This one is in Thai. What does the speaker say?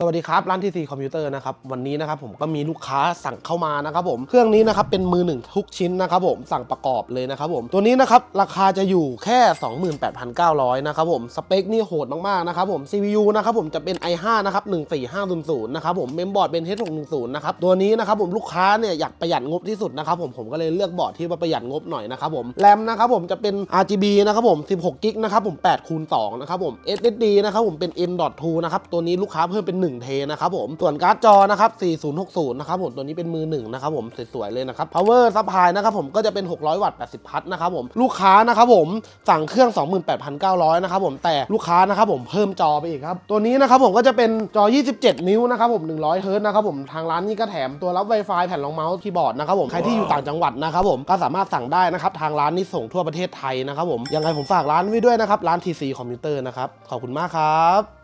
สวัสดีครับ ร้านทีซีคอมพิวเตอร์นะครับ วันนี้นะครับผมก็มีลูกค้าสั่งเข้ามานะครับผมเครื่องนี้นะครับเป็นมือหนึ่งทุกชิ้นนะครับผมสั่งประกอบเลยนะครับผมตัวนี้นะครับราคาจะอยู่แค่ 28,900นะครับผมสเปคนี่โหดมากๆนะครับผม CPU นะครับผมจะเป็น i5 นะครับ14500นะครับผมเมมบอร์ดเป็น H610 นะครับตัวนี้นะครับผมลูกค้าเนี่ยอยากประหยัดงบที่สุดนะครับผมผมก็เลยเลือกบอร์ดที่ว่าประหยัดงบหน่อยนะครับผมแรมนะครับผมจะเป็น RGB นะครับผม16กิกนะครับผม8คูณ2นะครับผม SSD นะครับผมเป็น M.2 นะครับตัวนี้ลูกค้าเพิ่มเป็น1 เทนะครับผม ส่วนการ์ดจอนะครับ 4060 นะครับผมตัวนี้เป็นมือหนึ่งนะครับผมสวยๆเลยนะครับ power supply นะครับผมก็จะเป็น 600 วัตต์ 80 พัทนะครับผมลูกค้านะครับผมสั่งเครื่อง 28,900 นะครับผมแต่ลูกค้านะครับผมเพิ่มจอไปอีกครับ ตัวนี้นะครับผมก็จะเป็นจอ 27 นิ้วนะครับผม100เฮิร์ตนะครับผมทางร้านนี้ก็แถมตัวรับ Wi-Fi แผ่นรองเมาส์คีย์บอร์ดนะครับผมใครที่อยู่ต่างจังหวัดนะครับผมก็สามารถสั่งได้นะครับทางร้านนี้ส่งทั่วประเทศไทยนะครับผมยังไงผมฝากร้านไว้ด้วยนะครับร้าน TC คอมพิวเตอร์นะครับขอบคุณมากครับ